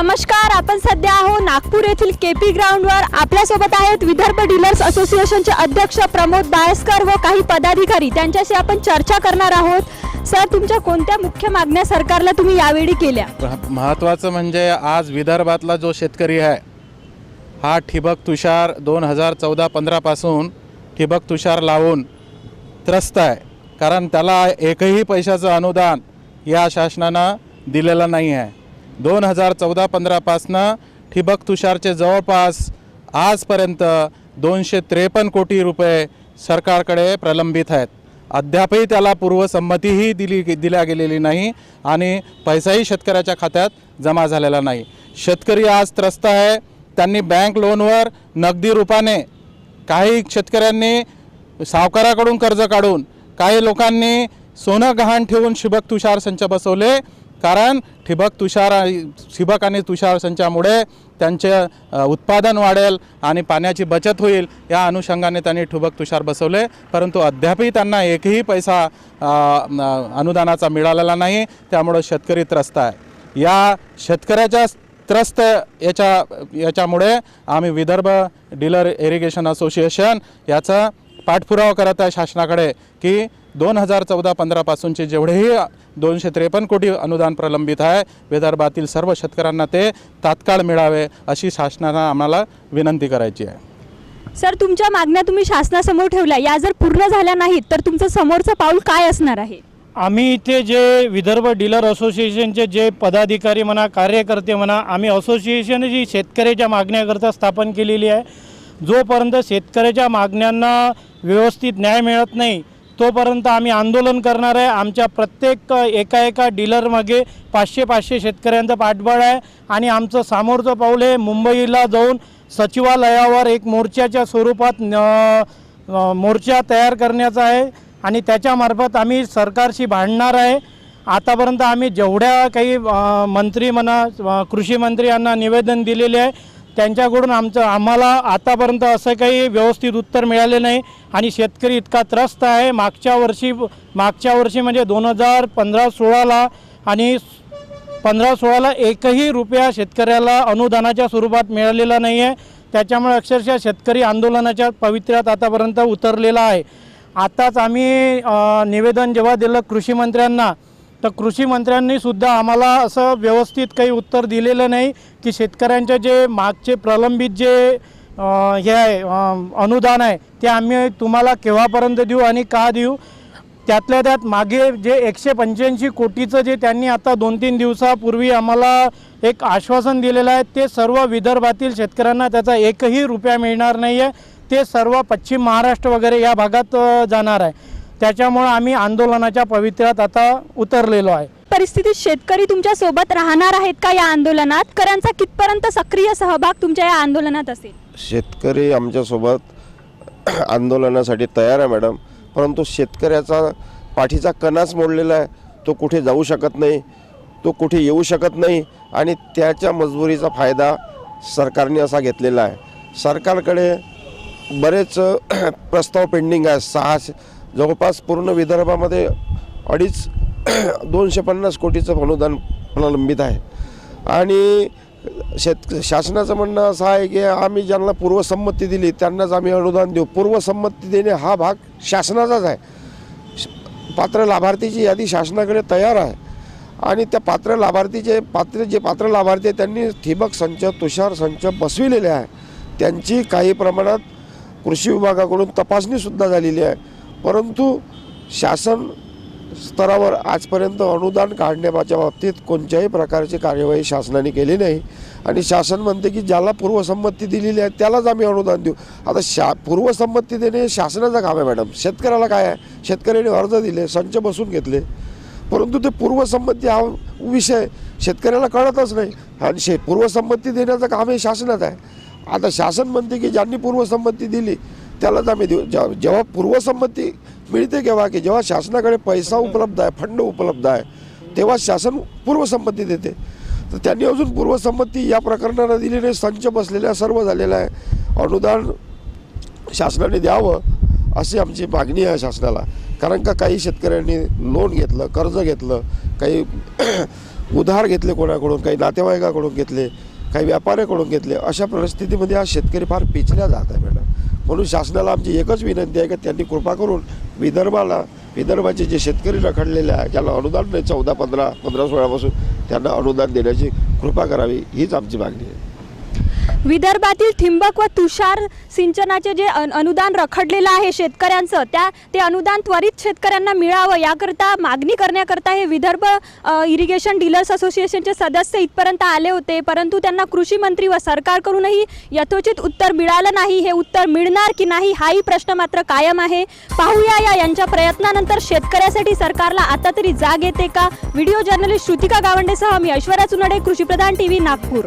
नमस्कार आपण सध्या आहो नागपूर येथील केपी ग्राउंडवर आपल्यासोबत आहेत विदर्भ डीलर्स असोसिएशनचे अध्यक्ष प्रमोद बायस्कर व काही पदाधिकारी. त्यांच्याशी आपण चर्चा करणार आहोत. सर तुमच्या कोणत्या मुख्य मागण्या सरकारला तुम्ही यावेळी केल्या? महत्त्वाचं म्हणजे आज विदर्भातला जो शेतकरी आहे हा ठिबक तुषार दोन हजार चौदा पंधरापासून ठिबक तुषार लावून त्रस्त आहे. कारण त्याला एकही पैशाचं अनुदान या शासनानं दिलेलं नाही आहे. दोन हजार चौदा पंधरापासनं ठिबक तुषारचे जवळपास आजपर्यंत दोनशे त्रेपन्न कोटी रुपये सरकारकडे प्रलंबित आहेत. अद्यापही त्याला पूर्वसंमतीही दिली दिल्या गेलेली नाही आणि पैसाही शेतकऱ्याच्या खात्यात जमा झालेला नाही. शेतकरी आज त्रस्त आहे. त्यांनी बँक लोनवर नगदी रूपाने काही शेतकऱ्यांनी सावकाराकडून कर्ज काढून काही लोकांनी सोनं गहाण ठेवून शिबक तुषार संच बसवले. कारण ठिबक तुषार ठिबक आणि तुषार संचामुळे त्यांचे उत्पादन वाढेल आणि पाण्याची बचत होईल या अनुषंगाने त्यांनी ठिबक तुषार बसवले. परंतु अद्यापही त्यांना एकही पैसा अनुदानाचा मिळालेला नाही. त्यामुळं शेतकरी त्रस्त आहे. या शेतकऱ्याच्या त्रस्त याच्या याच्यामुळे आम्ही विदर्भ डीलर इरिगेशन असोसिएशन याचा पाठपुरावा करत आहे शासनाकडे की दोन हजार चौदा पंधरापासूनचे जेवढेही दोनशे त्रेपन्न कोटी अनुदान प्रलंबित आहे विदर्भातील सर्व शेतकऱ्यांना ते तात्काळ मिळावे अशी शासनाला आम्हाला विनंती करायची आहे. सर तुमच्या मागण्या तुम्ही शासनासमोर ठेवल्या. या जर पूर्ण झाल्या नाहीत तर तुमचं समोरचं पाऊल काय असणार आहे? आम्ही इथे जे विदर्भ डीलर असोसिएशनचे जे पदाधिकारी म्हणा कार्यकर्ते म्हणा आम्ही असोसिएशन जी शेतकऱ्याच्या मागण्याकरता स्थापन केलेली आहे जोपर्यंत शेतकऱ्याच्या मागण्यांना व्यवस्थित न्याय मिळत नाही तोपर्यंत आम्ही आंदोलन करणार आहे. आमच्या प्रत्येक एका एका डीलरमागे पाचशे पाचशे शेतकऱ्यांचं पाठबळ आहे. आणि आमचं समोरचं पाऊल हे मुंबईला जाऊन सचिवालयावर एक मोर्चाच्या स्वरूपात मोर्चा तयार करण्याचा आहे. आणि त्याच्यामार्फत आम्ही सरकारशी भांडणार आहे. आतापर्यंत आम्ही जेवढ्या काही मंत्री म्हणा कृषी मंत्री यांना निवेदन दिलेले आहे त्यांच्याकडून आमचं आम्हाला आतापर्यंत असं काही व्यवस्थित उत्तर मिळाले नाही आणि शेतकरी इतका त्रस्त आहे. मागच्या वर्षी मागच्या वर्षी म्हणजे दोन हजार पंधरा सोळाला आणि पंधरा सोळाला एकही रुपया शेतकऱ्याला अनुदानाच्या स्वरूपात मिळालेला नाही आहे त्याच्यामुळे अक्षरशः शेतकरी आंदोलनाच्या पवित्र्यात आतापर्यंत उतरलेला आहे. आताच आम्ही निवेदन जेव्हा दिलं कृषी मंत्र्यांना तर कृषी मंत्र्यांनीसुद्धा आम्हाला असं व्यवस्थित काही उत्तर दिलेलं नाही की शेतकऱ्यांचे जे मागचे प्रलंबित जे हे आहे अनुदान आहे ते आम्ही तुम्हाला केव्हापर्यंत देऊ आणि का देऊ? त्यातल्या त्यात मागे जे एकशे पंच्याऐंशी कोटीचं जे त्यांनी आता दोन तीन दिवसापूर्वी आम्हाला एक आश्वासन दिलेलं आहे ते सर्व विदर्भातील शेतकऱ्यांना त्याचा एकही रुपया मिळणार नाही आहे ते सर्व पश्चिम महाराष्ट्र वगैरे या भागात जाणार आहे. त्याच्यामुळं आम्ही आंदोलनाच्या पवित्र्यात आता उतरलेलो आहे. परिस्थितीत शेतकरी तुमच्यासोबत राहणार आहेत का या आंदोलनात? करांचा कितपर्यंत सक्रिय सहभाग तुमच्या या आंदोलनात असेल? शेतकरी आमच्यासोबत आंदोलनासाठी तयार आहे मॅडम. परंतु शेतकऱ्याचा पाठीचा कणाच मोडलेला आहे. तो कुठे जाऊ शकत नाही. तो कुठे येऊ शकत नाही. आणि त्याच्या मजबुरीचा फायदा सरकारने असा घेतलेला आहे. सरकारकडे बरेच प्रस्ताव पेंडिंग आहे. सहा जवळपास पूर्ण विदर्भामध्ये अडीच दोनशे पन्नास कोटीचं अनुदान प्रलंबित आहे. आणि शेत शासनाचं म्हणणं असं आहे की आम्ही ज्यांना पूर्वसंमती दिली त्यांनाच आम्ही अनुदान देऊ. पूर्वसंमती देणे हा भाग शासनाचाच आहे. पात्र लाभार्थीची यादी शासनाकडे तयार आहे. आणि त्या पात्र लाभार्थीचे पात्र जे पात्र लाभार्थी आहे त्यांनी ठिबक संच तुषार संच बसविलेले आहे. त्यांची काही प्रमाणात कृषी विभागाकडून तपासणीसुद्धा झालेली आहे. परंतु शासन स्तरावर आजपर्यंत अनुदान काढण्याच्या बाबतीत कोणत्याही प्रकारची कार्यवाही शासनाने केली नाही. आणि शासन म्हणते की ज्याला पूर्वसंमती दिलेली आहे त्यालाच आम्ही अनुदान देऊ. आता शा पूर्वसंमती देणे हे शासनाचं काम आहे मॅडम. शेतकऱ्याला काय आहे? शेतकऱ्याने अर्ज दिले संच बसून घेतले. परंतु ते पूर्वसंमती हा विषय शेतकऱ्याला कळतच नाही. आणि शे पूर्वसंमती देण्याचं काम हे शासनात आहे. आता शासन म्हणते की ज्यांनी पूर्वसंमती दिली त्यालाच आम्ही देऊ. जेव्हा पूर्वसंमती मिळते केव्हा की जेव्हा शासनाकडे पैसा उपलब्ध आहे फंड उपलब्ध आहे तेव्हा शासन पूर्वसंमती देते. तर त्यांनी अजून पूर्वसंमती या प्रकरणाला दिली नाही. संच बसलेल्या सर्व झालेला आहे. अनुदान शासनाने द्यावं अशी आमची मागणी आहे शासनाला. कारण का काही शेतकऱ्यांनी लोन घेतलं कर्ज घेतलं काही उधार घेतले कोणाकडून काही नातेवाईकाकडून घेतले काही व्यापाऱ्याकडून घेतले. अशा परिस्थितीमध्ये आज शेतकरी फार पिचल्या जात आहे मॅडम. म्हणून शासनाला आमची एकच विनंती आहे की त्यांनी कृपा करून विदर्भाला विदर्भाचे जे शेतकरी रखडलेले आहे ज्याला अनुदान नाही चौदा पंधरा पंधरा सोळापासून त्यांना अनुदान देण्याची कृपा करावी हीच आमची मागणी आहे. विदर्भातील ठिंबक व तुषार सिंचनाचे जे अन- अनुदान रखडलेलं आहे शेतकऱ्यांचं त्या ते अनुदान त्वरित शेतकऱ्यांना मिळावं याकरता मागणी करण्याकरता हे विदर्भ इरिगेशन डीलर्स असोसिएशनचे सदस्य इथपर्यंत आले होते. परंतु त्यांना कृषी मंत्री व सरकारकडूनही यथोचित उत्तर मिळालं नाही. हे उत्तर मिळणार की नाही हाही प्रश्न मात्र कायम आहे. पाहूया या यांच्या प्रयत्नानंतर शेतकऱ्यासाठी सरकारला आता तरी जाग येते का? व्हिडिओ जर्नलिस्ट श्रुतिका गावंडेसह मी ऐश्वर्या चुनडे कृषीप्रधान टी व्ही नागपूर.